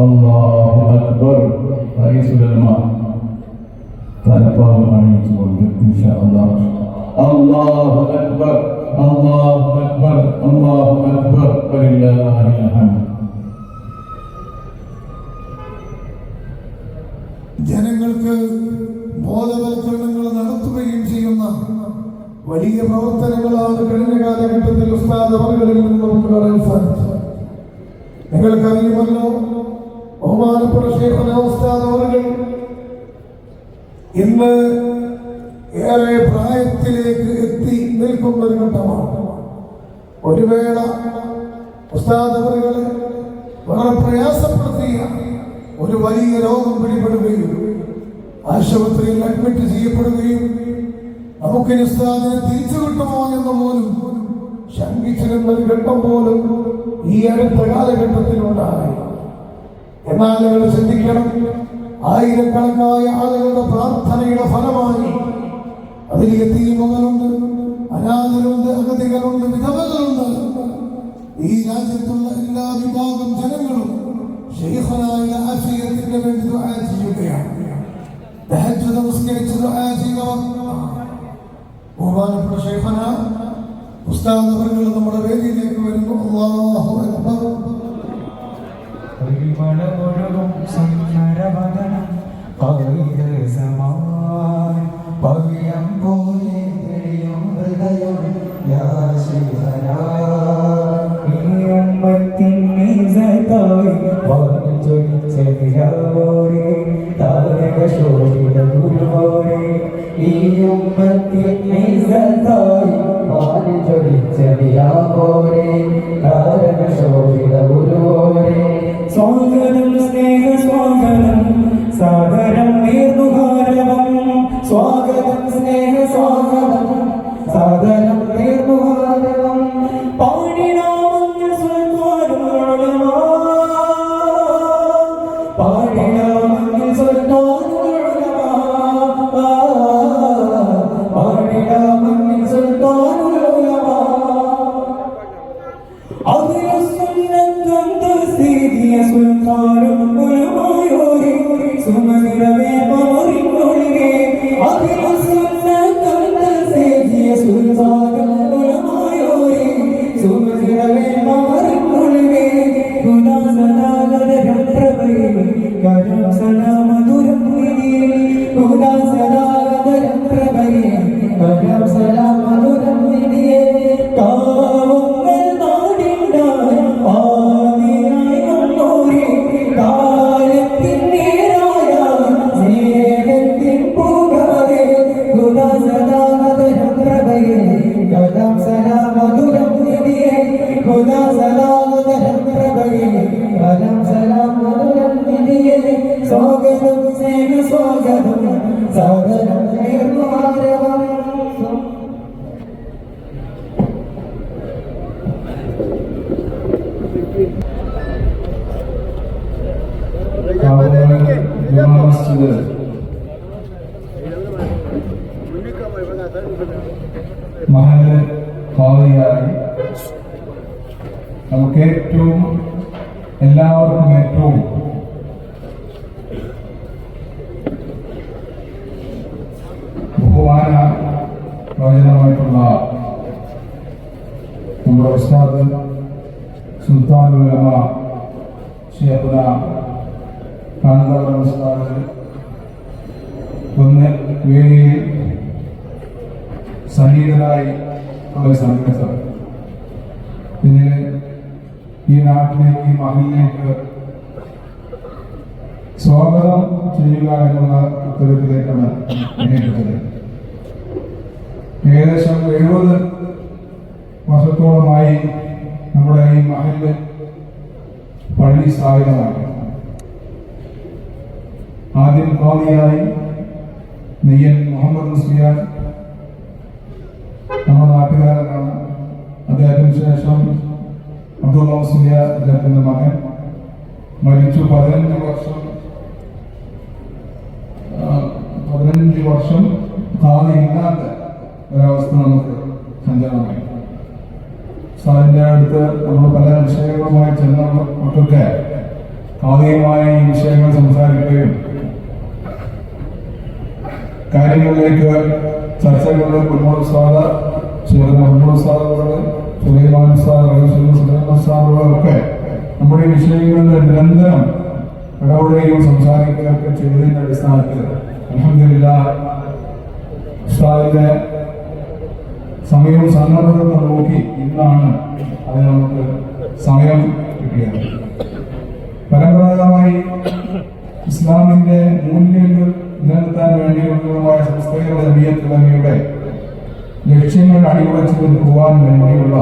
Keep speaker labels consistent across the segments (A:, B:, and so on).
A: അല്ലാഹു അക്ബർ. തലപ്പാവ് അല്ലാഹ് അല്ലാഹു അക്ബർ അല്ലാഹു അക്ബർ അല്ലാഹു അക്ബർ
B: ജനങ്ങൾക്ക് ബോധവൽക്കരണങ്ങൾ നടത്തുകയും ചെയ്യുന്ന വലിയ പ്രവർത്തനങ്ങളാണ് കഴിഞ്ഞ കാലഘട്ടത്തിൽ ഉസ്താദ് അവകളിൽ നിന്ന് നമുക്ക് കാണാൻ സാധിച്ചത്. നിങ്ങൾക്കറിയുമല്ലോ ബഹുമാനപ്പെട്ട ശേഖനോസ്താദോറുകൾ ഇന്ന് ഏറെ പ്രായത്തിലേക്ക് എത്തി നിൽക്കുന്ന ഒരു ഘട്ടമാണ്. ഒരു വേള ഉസ്താദവറുകളെ വളരെ പ്രയാസപ്പെടുത്തിയ ഒരു വലിയ രോഗം പിടിപെടുകയും ആശുപത്രിയിൽ അഡ്മിറ്റ് ചെയ്യപ്പെടുകയും നമുക്കിനി ഉസ്താദിനെ തിരിച്ചു കിട്ടുമോ എന്ന് പോലും ശങ്കിച്ചിരുന്ന ഒരു ഘട്ടം പോലും ഈ അടുത്ത കാലഘട്ടത്തിലുണ്ടായി എന്നാൽ അവർ ചിന്തിക്കണം. ആയിരക്കണക്കായ ആളുകളുടെ പ്രാർത്ഥനയുടെ ഫലമായി അതിൽ എത്തിയുമുണ്ട് അനാഥരുണ്ട് അഗതികളുണ്ട് വിധവകളുണ്ട്. ഈ രാജ്യത്തുള്ള എല്ലാ വിഭാഗം ജനങ്ങളും ഷെയ്ഖനായ ആശയത്തിന് വേണ്ടി ദുആ ചെയ്യുകയാണ്. തഹജ്ജുദ് നമസ്കരിച്ച് ദുആ ചെയ്യുന്നവർ ബഹുമാനപ്പെട്ട ഷെയ്ഖന ഉസ്താദ് നമ്മുടെ വേദിയിലേക്ക് വരുന്നു. അക്ബർ.
C: പരിമളമൊഴുകും സുന്ദരവദനം. പവിഴസമാൻ പവിഴം പോലെ തെളിയും ഹൃദയം യാ ശിവനാ ഈ അമ്മത്തിൻ മീസത്തായി വാനു ചൊരിച്ച നിലാവോരെ താരക ശോഭിത ഗുരുവോരെ ഈ ഉമ്മത്തിൻ
A: എല്ലാവർക്കും ഏറ്റവും ബഹുമാന വചനമായിട്ടുള്ള നമ്മുടെ ഉസ്താദ് സുൽത്താനുലമ ഷേഖുന കാന്തപുരം ഉസ്താദ് ഒന്ന് വേദിയിൽ സന്നിഹിതരായി ഉള്ള സമയത്ത് പിന്നെ ഈ നാട്ടിലേക്ക് ഈ മഹിലേക്ക് സ്വാഗതം ചെയ്യുക എന്നുള്ള ഉത്തരത്തിലേക്കാണ് എണീറ്റത് ഏകദേശം എഴുപത് വർഷത്തോളമായി നമ്മുടെ ഈ മഹല് പള്ളി സ്ഥാപിതമായി ആദ്യം ഖാദിയായി നെയ്യൻ മുഹമ്മദ് മുസ്ലിയാൻ നമ്മുടെ നാട്ടുകാരനാണ് അദ്ദേഹത്തിന് ശേഷം അബ്ദുള്ള മുസ്ലിയാർ അദ്ദേഹത്തിന്റെ മകൻ മരിച്ചു പതിനഞ്ച് വർഷം. പതിനഞ്ച് വർഷം ഖാദി ഇല്ലാത്ത ഒരവസ്ഥ നമുക്ക് സഞ്ചാരമായി. സാറിന്റെ അടുത്ത് നമ്മൾ പല വിഷയങ്ങളുമായി ചെന്നവർക്കൊക്കെ ആദ്യമായ ഈ വിഷയങ്ങൾ സംസാരിക്കുകയും കാര്യങ്ങളിലേക്ക് ചർച്ചകളിൽ സാധ സാദ മുന്നോട്ട് സാദുകൾ സുലൈമാൻ സാർ സുലൈമാൻ സാദുകളൊക്കെ നമ്മുടെ വിഷയങ്ങളിൽ നിരന്തരം ഇടപെടുകയും സംസാരിക്കുകയൊക്കെ ചെയ്തതിന്റെ അടിസ്ഥാനത്തിൽ അലഹമില്ല ഉസ്താദിന്റെ സമയവും സന്ദർഭവും നോക്കി ഇന്നാണ് അതിന് നമുക്ക് സമയം കിട്ടിയത്. പരമ്പരാഗതമായി ഇസ്ലാമിന്റെ മൂല്യങ്ങൾ നിലനിർത്താൻ വേണ്ടിയുള്ളതുമായ സംസ്കൃതിയുടെ ജമീയത്തുലമയുടെ ലക്ഷ്യങ്ങൾ അടിയുറച്ചു നിൽക്കുവാൻ വേണ്ടിയുള്ള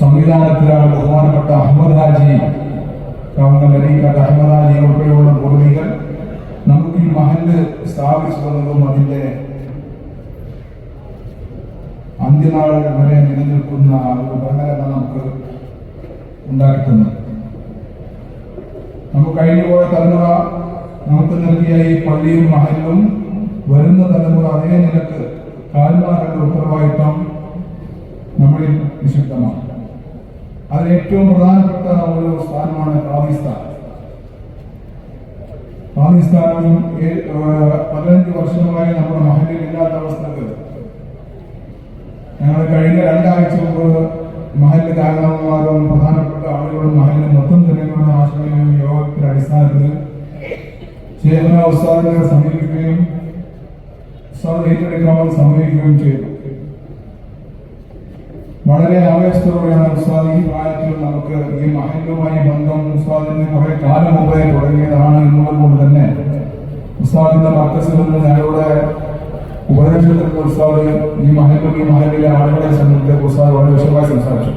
A: സംവിധാനത്തിലാണ് ബഹുമാനപ്പെട്ട അഹമ്മദ് ഹാജി കവന്ന മരീക്കാട്ട് അഹമ്മദ് ഹാജി ഉൾപ്പെടെയുള്ള പൂർവികൾ നമുക്ക് ഈ മഹൽ സ്ഥാപിച്ചു തന്നതും അതിന്റെ അന്ത്യനാൾ വരെ നിലനിൽക്കുന്ന ഒരു ഭരണഘടന നമുക്ക് ഉണ്ടാക്കുന്നു നമുക്ക് കഴിഞ്ഞുപോയ തലമുറ നമുക്ക് നൽകിയ ഈ പള്ളിയും മഹലും വരുന്ന തലമുറ അതേ നിലയ്ക്ക് കാൽമാരുടെ ഉത്തരവാദിത്വം നമ്മളിൽ നിക്ഷിപ്തമാണ് അതിൽ ഏറ്റവും പ്രധാനപ്പെട്ട ഒരു സ്ഥാനമാണ് പാകിസ്ഥാൻ. പാകിസ്ഥാനും പതിനഞ്ച് വർഷമായി നമ്മുടെ മഹലിൽ ഇല്ലാത്ത അവസ്ഥക്ക് ഞങ്ങൾ കഴിഞ്ഞ രണ്ടാഴ്ച മുമ്പ് മഹല്ല് കാരണവന്മാരും പ്രധാനപ്പെട്ട ആളുകളും മഹല്ല് മൊത്തം ജനങ്ങളുടെ ആശ്രയവും യോഗത്തിന്റെ അടിസ്ഥാനത്തിൽ ചേതന ഉസ്താദിനെ സമീപിക്കുകയും ഉസ്താദ് ഏറ്റെടുക്കാമെന്ന് സമീപിക്കുകയും ചെയ്തു വളരെ ആവേശത്തോടെയാണ് ഉസ്താദ് ഈ പ്രായത്തിൽ നമുക്ക് ഈ മഹലുമായി ബന്ധം ഉസ്താദിന് കുറെ കാലം മുമ്പേ തുടങ്ങിയതാണ് എന്നുള്ളത് തന്നെ ഉസ്താദിന്റെ മർക്കസിൽ നിന്ന് ഞങ്ങളുടെ ഉപദേശത്തിൽ ഉസ്താദ് ഈ മഹലും ഈ മഹലിലെ ആളുകളെ സംബന്ധിച്ച് ഉസ്താദ് വളരെ വിശദമായി സംസാരിച്ചു.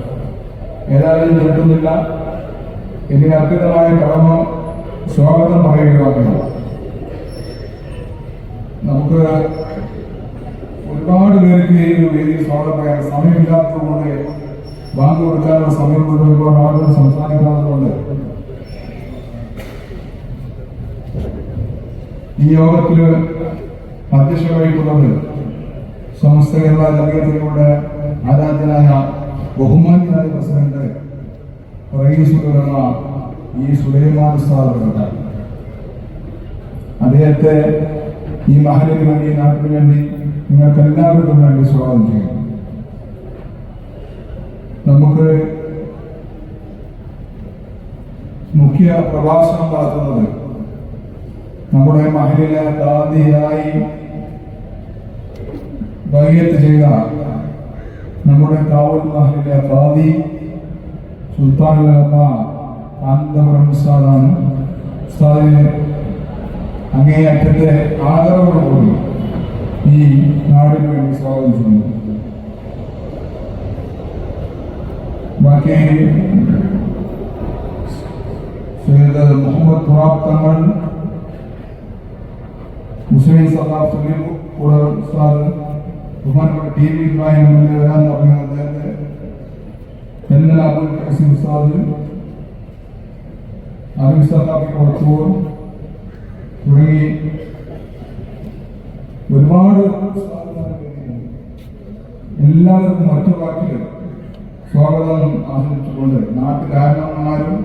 A: ഏതായാലും നീട്ടുന്നില്ല ഇനി അർപ്പിതമായ കടമ സ്വാഗതം പറയുകയാണ്. നമുക്ക് ഒരുപാട് പേർക്ക് ഈ ഒരു വേദിയിൽ സ്വാഗതം പറയാൻ സമയമില്ലാത്തതുകൊണ്ട് ബാങ്ക് കൊടുക്കാനുള്ള സമയം കൊണ്ട് ഒരുപാട് ആളുകൾ സംസാരിക്കാത്തതുകൊണ്ട്. ഈ യോഗത്തിൽ അധ്യക്ഷ വഹിക്കുന്നത് സമസ്ത കേരള ജമീയത്തിലൂടെ ആരാധ്യനായ ബഹുമാന്യനായ പ്രസിഡന്റ് റയീസുലമ ഈ സുലൈമാൻ ഉസ്താദ് അദ്ദേഹത്തെ ഈ വേണ്ടി ഈ നാട്ടിന് വേണ്ടി നിങ്ങൾക്ക് എല്ലാവർക്കും വേണ്ടി സ്വാഗതം ചെയ്യുന്നു. നമുക്ക് മുഖ്യ പ്രഭാഷണം നടത്തുന്നത് നമ്മുടെ മഹലിലെ ഗാന്ധിയായി ബൈയത്ത് ചെയ്ത നമ്മുടെ കാവൽ മഹലിലെ ഗാന്ധി സുൽത്താൻ കാന്തപുരം ഉസ്താദാണ് ഉസ്താദിനെ അങ്ങേയറ്റത്തെ ആദരവോടുകൂടി ഈ നാടിന് വേണ്ടി സ്വാഗതം ചെയ്യുന്നു. ബാക്കി സയ്യിദ് മുഹമ്മദ് ഖുറാബ് തങ്ങൾ മുസ്ലിം സദാഫ് സുലീം കൂടെ ഉസ്താദ് ബഹുമാനപ്പെട്ട T V Ibrahim M L A വരാന്ന് പറഞ്ഞത് അദ്ദേഹത്തെ എല്ലാ അബുൽ കസീം ഉസ്താദ് അബിൻ സദാഫി കൊടുത്തൂർ തുടങ്ങി ഒരുപാട് എല്ലാവർക്കും മറ്റു വാക്കിൽ സ്വാഗതം ആസ്വദിച്ചുകൊണ്ട് നാട്ടുകാരണന്മാരും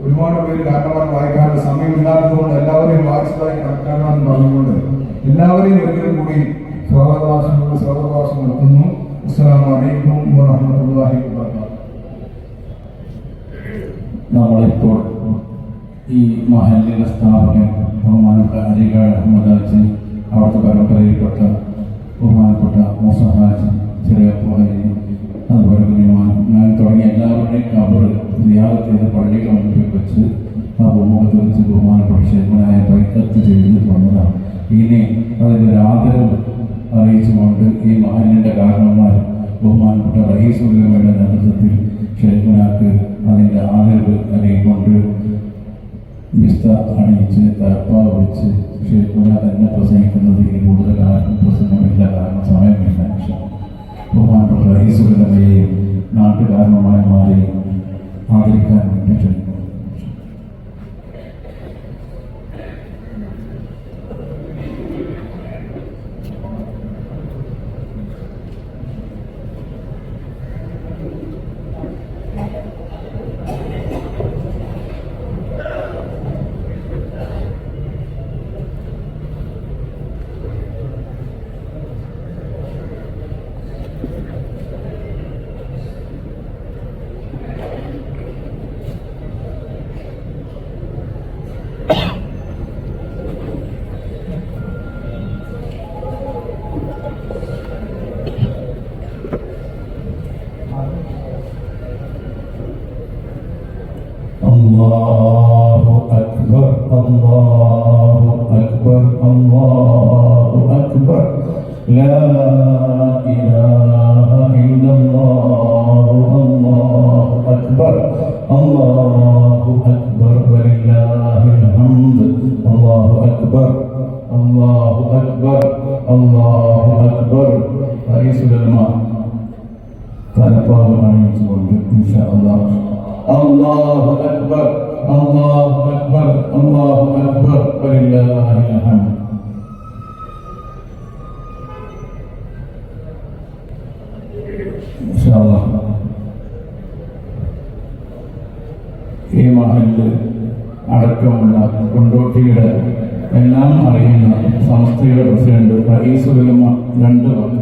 A: ഒരുപാട് പേര് കാരണന്മാർ വായിക്കാനുള്ള സമയമില്ലാത്തതുകൊണ്ട് എല്ലാവരെയും വായിച്ചതായി കണക്കാക്കണമെന്ന് പറഞ്ഞുകൊണ്ട് എല്ലാവരെയും ഒരിക്കലും കൂടി സ്വാഗതവാസനോട് സ്വാഗതവാസം നടത്തുന്നു അസ്സാം വലൈക്കും വറഹമത്തല്ലാഹി
D: നമ്മളിപ്പോൾ ഈ മഹലിന്റെ സ്ഥാപകൻ ബഹുമാനപ്പെട്ട അരികാട് അഹമ്മദ് ഹാജി അവിടുത്തെ പരമ്പരയിൽപ്പെട്ട ബഹുമാനപ്പെട്ട മുസഹാജ് ചെറിയ അതുപോലെ കുഞ്ഞുമാൻ ഞാൻ തുടങ്ങിയ എല്ലാവരുടെയും കബർ സിയാറത്ത് ചെയ്ത് പള്ളിയുടെ മുമ്പിൽ വെച്ച് ആ ഭൂമുഖത്ത് വെച്ച് ബഹുമാനപ്പെട്ട ഷെയ്ഖനായ ബൈക്കത്ത് ചെയ്ത് വന്നതാണ് ഇനി അതിന്റെ ഒരു ആദരവ് അറിയിച്ചുകൊണ്ട് ഈ മഹലിന്റെ കാരണന്മാർ ബഹുമാനപ്പെട്ട റഹീസുല്ലമയുടെ നേതൃത്വത്തിൽ ഷെയ്ഖുനാക്ക് അതിന്റെ ആദരവ് നൽകിക്കൊണ്ട് വിസ്ത അണിയിച്ച് തലപ്പ വെച്ച് ഷെയ്ഖുന തന്നെ പ്രസംഗിക്കുന്നത് ഇനി കൂടുതൽ ആർക്കും പ്രസംഗമില്ല. കാരണം സമയമില്ല ബഹുമാനപ്പെട്ട റഹീസുല്ലമയെയും നാട്ടുകാരണന്മാരെയും الله أكبر الله أكبر الله أكبر. لا إله إلا الله الله أكبر الله أكبر ولله الحمد الله أكبر الله أكبر الله أكبر. رئيس العلماء تعالى قال إن شاء الله അല്ലാഹ് അല്ലാഹു അക്ബർ അല്ലാഹു അക്ബർ അല്ലാഹു അക്ബർ വലില്ലാഹിൽ ഹംദ് ഇൻഷാ അല്ലാഹ് ഈ മഹലിൽ അടക്കമുള്ള കൊണ്ടോട്ടിയുടെ എല്ലാം അറിയുന്ന സംസ്ഥയുടെ പ്രസിഡന്റ് റയീസുലമ രണ്ട് വാക്ക്